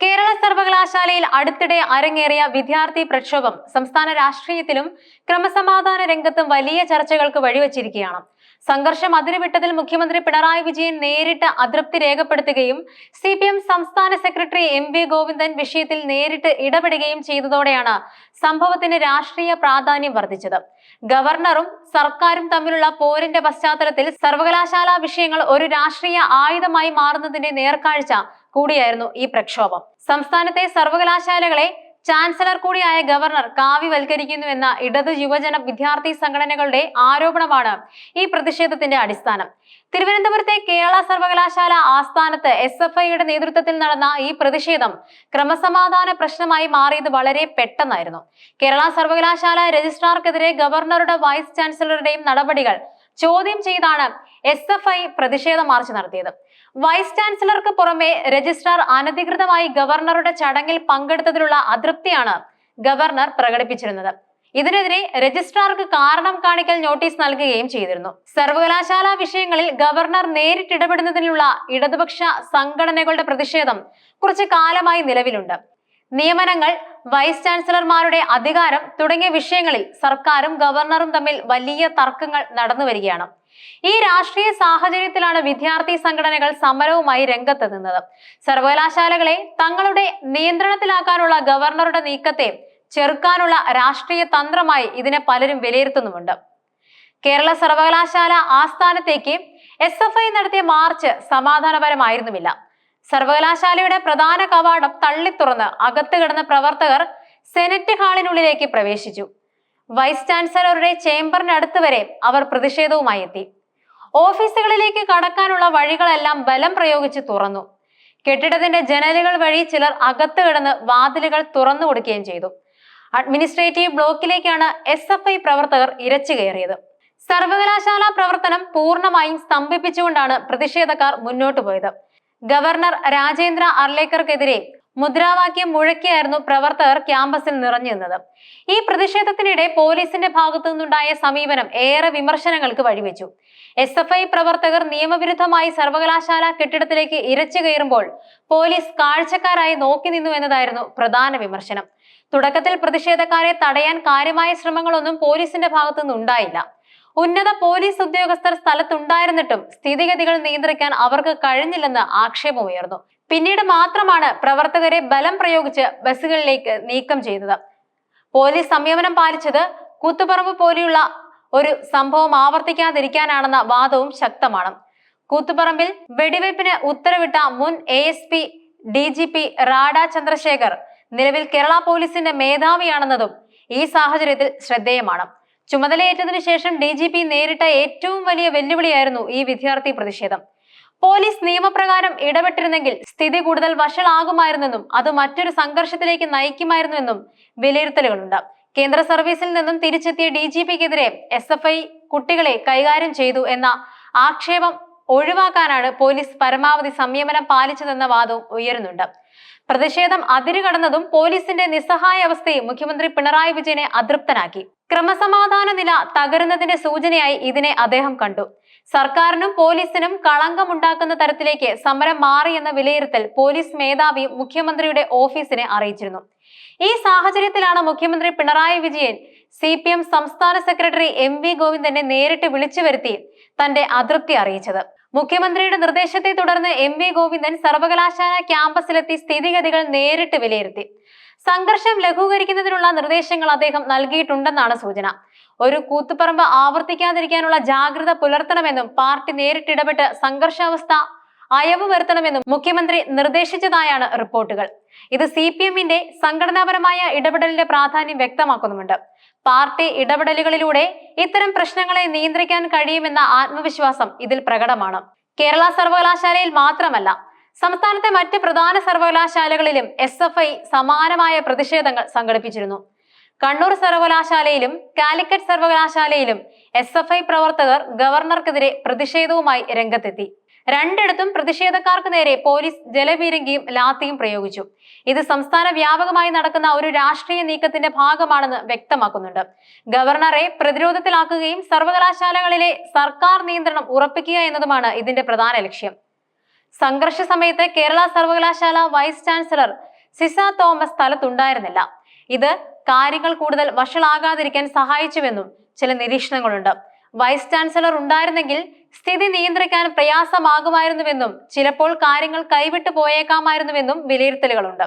കേരള സർവകലാശാലയിൽ അടുത്തിടെ അരങ്ങേറിയ വിദ്യാർത്ഥി പ്രക്ഷോഭം സംസ്ഥാന രാഷ്ട്രീയത്തിലും ക്രമസമാധാന രംഗത്തും വലിയ ചർച്ചകൾക്ക് വഴിവെച്ചിരിക്കുകയാണ്. സംഘർഷം അതിരുവിട്ടതിൽ മുഖ്യമന്ത്രി പിണറായി വിജയൻ നേരിട്ട് അതൃപ്തി രേഖപ്പെടുത്തുകയും സി പി എം സംസ്ഥാന സെക്രട്ടറി എം വി ഗോവിന്ദൻ വിഷയത്തിൽ നേരിട്ട് ഇടപെടുകയും ചെയ്തതോടെയാണ് സംഭവത്തിന് രാഷ്ട്രീയ പ്രാധാന്യം വർദ്ധിച്ചത്. ഗവർണറും സർക്കാരും തമ്മിലുള്ള പോരിന്റെ പശ്ചാത്തലത്തിൽ സർവകലാശാല വിഷയങ്ങൾ ഒരു രാഷ്ട്രീയ ആയുധമായി മാറുന്നതിന്റെ നേർക്കാഴ്ച കൂടിയായിരുന്നു ഈ പ്രക്ഷോഭം. സംസ്ഥാനത്തെ സർവകലാശാലകളെ ചാൻസലർ കൂടിയായ ഗവർണർ കാവ്യവൽക്കരിക്കുന്നു എന്ന ഇടത് യുവജന വിദ്യാർത്ഥി സംഘടനകളുടെ ആരോപണമാണ് ഈ പ്രതിഷേധത്തിന്റെ അടിസ്ഥാനം. തിരുവനന്തപുരത്തെ കേരള സർവകലാശാല ആസ്ഥാനത്ത് എസ് എഫ് ഐയുടെ നേതൃത്വത്തിൽ നടന്ന ഈ പ്രതിഷേധം ക്രമസമാധാന പ്രശ്നമായി മാറിയത് വളരെ പെട്ടെന്നായിരുന്നു. കേരള സർവകലാശാല രജിസ്ട്രാർക്കെതിരെ ഗവർണറുടെ വൈസ് ചാൻസലറുടെയും നടപടികൾ ചോദ്യം ചെയ്താണ് എസ് എഫ് ഐ പ്രതിഷേധ മാർച്ച് നടത്തിയത്. വൈസ് ചാൻസലർക്ക് പുറമെ രജിസ്ട്രാർ അനധികൃതമായി ഗവർണറുടെ ചടങ്ങിൽ പങ്കെടുത്തതിലുള്ള അതൃപ്തിയാണ് ഗവർണർ പ്രകടിപ്പിച്ചിരുന്നത്. ഇതിനെതിരെ രജിസ്ട്രാർക്ക് കാരണം കാണിക്കൽ നോട്ടീസ് നൽകുകയും ചെയ്തിരുന്നു. സർവകലാശാല വിഷയങ്ങളിൽ ഗവർണർ നേരിട്ടിടപെടുന്നതിനുള്ള ഇടതുപക്ഷ സംഘടനകളുടെ പ്രതിഷേധം കുറച്ചു കാലമായി നിലവിലുണ്ട്. നിയമനങ്ങൾ വൈസ് ചാൻസലർമാരുടെ അധികാരം തുടങ്ങിയ വിഷയങ്ങളിൽ സർക്കാരും ഗവർണറും തമ്മിൽ വലിയ തർക്കങ്ങൾ നടന്നു വരികയാണ്. ഈ രാഷ്ട്രീയ സാഹചര്യത്തിലാണ് വിദ്യാർത്ഥി സംഘടനകൾ സമരവുമായി രംഗത്ത് നിന്നത്. സർവകലാശാലകളെ തങ്ങളുടെ നിയന്ത്രണത്തിലാക്കാനുള്ള ഗവർണറുടെ നീക്കത്തെ ചെറുക്കാനുള്ള രാഷ്ട്രീയ തന്ത്രമായി ഇതിനെ പലരും വിലയിരുത്തുന്നുമുണ്ട്. കേരള സർവകലാശാല ആസ്ഥാനത്തേക്ക് എസ് എഫ് ഐ നടത്തിയ മാർച്ച് സമാധാനപരമായിരുന്നുമില്ല. സർവകലാശാലയുടെ പ്രധാന കവാടം തള്ളിത്തുറന്ന് അകത്ത് കിടന്ന പ്രവർത്തകർ സെനറ്റ് ഹാളിനുള്ളിലേക്ക് പ്രവേശിച്ചു. വൈസ് ചാൻസലറുടെ ചേംബറിനടുത്ത് വരെ അവർ പ്രതിഷേധവുമായി എത്തി. ഓഫീസുകളിലേക്ക് കടക്കാനുള്ള വഴികളെല്ലാം ബലം പ്രയോഗിച്ച് തുറന്നു. കെട്ടിടത്തിന്റെ ജനലുകൾ വഴി ചിലർ അകത്ത് കിടന്ന് വാതിലുകൾ തുറന്നു കൊടുക്കുകയും ചെയ്തു. അഡ്മിനിസ്ട്രേറ്റീവ് ബ്ലോക്കിലേക്കാണ് എസ് എഫ് ഐ പ്രവർത്തകർ ഇരച്ചു കയറിയത്. സർവകലാശാല പ്രവർത്തനം പൂർണമായും സ്തംഭിപ്പിച്ചുകൊണ്ടാണ് പ്രതിഷേധക്കാർ മുന്നോട്ടു പോയത്. ഗവർണർ രാജേന്ദ്ര അർലേക്കർക്കെതിരെ മുദ്രാവാക്യം മുഴക്കിയായിരുന്നു പ്രവർത്തകർ ക്യാമ്പസിൽ നിറഞ്ഞു നിന്നത് ഈ പ്രതിഷേധത്തിനിടെ പോലീസിന്റെ ഭാഗത്തു നിന്നുണ്ടായ സമീപനം ഏറെ വിമർശനങ്ങൾക്ക് വഴിവെച്ചു. എസ് എഫ് ഐ പ്രവർത്തകർ നിയമവിരുദ്ധമായി സർവകലാശാല കെട്ടിടത്തിലേക്ക് ഇരച്ചു കയറുമ്പോൾ പോലീസ് കാഴ്ചക്കാരായി നോക്കി നിന്നു എന്നതായിരുന്നു പ്രധാന വിമർശനം. തുടക്കത്തിൽ പ്രതിഷേധക്കാരെ തടയാൻ കാര്യമായ ശ്രമങ്ങളൊന്നും പോലീസിന്റെ ഭാഗത്തുനിന്ന് ഉണ്ടായില്ല ഉന്നത പോലീസ് ഉദ്യോഗസ്ഥർ സ്ഥലത്തുണ്ടായിരുന്നിട്ടും സ്ഥിതിഗതികൾ നിയന്ത്രിക്കാൻ അവർക്ക് കഴിഞ്ഞില്ലെന്ന് ആക്ഷേപമുയർന്നു പിന്നീട് മാത്രമാണ് പ്രവർത്തകരെ ബലം പ്രയോഗിച്ച് ബസ്സുകളിലേക്ക് നീക്കം ചെയ്തത്. പോലീസ് സംയമനം പാലിച്ചത് കൂത്തുപറമ്പ് പോലെയുള്ള ഒരു സംഭവം ആവർത്തിക്കാതിരിക്കാനാണെന്ന വാദവും ശക്തമാണ്. കൂത്തുപറമ്പിൽ വെടിവയ്പ്പിന് ഉത്തരവിട്ട മുൻ A S P D G P Rawada Chandrasekhar നിലവിൽ കേരള പോലീസിന്റെ മേധാവിയാണെന്നതും ഈ സാഹചര്യത്തിൽ ശ്രദ്ധേയമാണ്. ചുമതലയേറ്റതിനു ശേഷം ഡി ജി പി നേരിട്ട ഏറ്റവും വലിയ വെല്ലുവിളിയായിരുന്നു ഈ വിദ്യാർത്ഥി പ്രതിഷേധം. പോലീസ് നിയമപ്രകാരം ഇടപെട്ടിരുന്നെങ്കിൽ സ്ഥിതി കൂടുതൽ വഷളാകുമായിരുന്നെന്നും അത് മറ്റൊരു സംഘർഷത്തിലേക്ക് നയിക്കുമായിരുന്നുവെന്നും വിലയിരുത്തലുകളുണ്ട്. കേന്ദ്ര സർവീസിൽ നിന്നും തിരിച്ചെത്തിയ ഡി ജി പിക്കെതിരെ എസ് എഫ് ഐ കുട്ടികളെ കൈകാര്യം ചെയ്തു എന്ന ആക്ഷേപം ഒഴിവാക്കാനാണ് പോലീസ് പരമാവധി സംയമനം പാലിച്ചതെന്ന വാദവും ഉയരുന്നുണ്ട്. പ്രതിഷേധം അതിരുകടന്നതും പോലീസിന്റെ നിസ്സഹായ അവസ്ഥയും മുഖ്യമന്ത്രി പിണറായി വിജയനെ അതൃപ്തനാക്കി. ക്രമസമാധാന നില തകരുന്നതിന്റെ സൂചനയായി ഇതിനെ അദ്ദേഹം കണ്ടു. സർക്കാരിനും പോലീസിനും കളങ്കമുണ്ടാക്കുന്ന തരത്തിലേക്ക് സമരം മാറിയെന്ന വിലയിരുത്തൽ പോലീസ് മേധാവി മുഖ്യമന്ത്രിയുടെ ഓഫീസിനെ അറിയിച്ചിരുന്നു. ഈ സാഹചര്യത്തിലാണ് മുഖ്യമന്ത്രി Pinarayi Vijayan C P M സംസ്ഥാന സെക്രട്ടറി എം വി ഗോവിന്ദനെ നേരിട്ട് വിളിച്ചു വരുത്തി തന്റെ അതൃപ്തി അറിയിച്ചത്. മുഖ്യമന്ത്രിയുടെ നിർദ്ദേശത്തെ തുടർന്ന് എം വി ഗോവിന്ദൻ സർവകലാശാല ക്യാമ്പസിലെത്തി സ്ഥിതിഗതികൾ നേരിട്ട് വിലയിരുത്തി. സംഘർഷം ലഘൂകരിക്കുന്നതിനുള്ള നിർദ്ദേശങ്ങൾ അദ്ദേഹം നൽകിയിട്ടുണ്ടെന്നാണ് സൂചന. ഒരു കൂത്തുപറമ്പ് ആവർത്തിക്കാതിരിക്കാനുള്ള ജാഗ്രത പുലർത്തണമെന്നും പാർട്ടി നേരിട്ടിടപെട്ട് സംഘർഷാവസ്ഥ അയവ് വരുത്തണമെന്നും മുഖ്യമന്ത്രി നിർദ്ദേശിച്ചതായാണ് റിപ്പോർട്ടുകൾ. ഇത് സി പി എമ്മിന്റെ സംഘടനാപരമായ ഇടപെടലിന്റെ പ്രാധാന്യം വ്യക്തമാക്കുന്നുമുണ്ട്. പാർട്ടി ഇടപെടലുകളിലൂടെ ഇത്തരം പ്രശ്നങ്ങളെ നിയന്ത്രിക്കാൻ കഴിയുമെന്ന ആത്മവിശ്വാസം ഇതിൽ പ്രകടമാണ്. കേരള സർവകലാശാലയിൽ മാത്രമല്ല സംസ്ഥാനത്തെ മറ്റ് പ്രധാന സർവകലാശാലകളിലും എസ് എഫ് ഐ സമാനമായ പ്രതിഷേധങ്ങൾ സംഘടിപ്പിച്ചിരുന്നു. കണ്ണൂർ സർവകലാശാലയിലും കാലിക്കറ്റ് സർവകലാശാലയിലും എസ് എഫ് ഐ പ്രവർത്തകർ ഗവർണർക്കെതിരെ പ്രതിഷേധവുമായി രംഗത്തെത്തി. രണ്ടിടത്തും പ്രതിഷേധക്കാർക്ക് നേരെ പോലീസ് ജലപീരങ്കിയും ലാത്തിയും പ്രയോഗിച്ചു. ഇത് സംസ്ഥാന വ്യാപകമായി നടക്കുന്ന ഒരു രാഷ്ട്രീയ നീക്കത്തിന്റെ ഭാഗമാണെന്ന് വ്യക്തമാക്കുന്നുണ്ട്. ഗവർണറെ പ്രതിരോധത്തിലാക്കുകയും സർവകലാശാലകളിലെ സർക്കാർ നിയന്ത്രണം ഉറപ്പിക്കുക എന്നതുമാണ് ഇതിന്റെ പ്രധാന ലക്ഷ്യം. സംഘർഷ സമയത്ത് കേരള സർവകലാശാല വൈസ് ചാൻസലർ സിസ തോമസ് സ്ഥലത്തുണ്ടായിരുന്നില്ല. ഇത് കാര്യങ്ങൾ കൂടുതൽ വഷളാകാതിരിക്കാൻ സഹായിച്ചുവെന്നും ചില നിരീക്ഷണങ്ങളുണ്ട്. വൈസ് ചാൻസലർ ഉണ്ടായിരുന്നെങ്കിൽ സ്ഥിതി നിയന്ത്രിക്കാൻ പ്രയാസമാകുമായിരുന്നുവെന്നും ചിലപ്പോൾ കാര്യങ്ങൾ കൈവിട്ടു പോയേക്കാമായിരുന്നുവെന്നും വിലയിരുത്തലുകളുണ്ട്.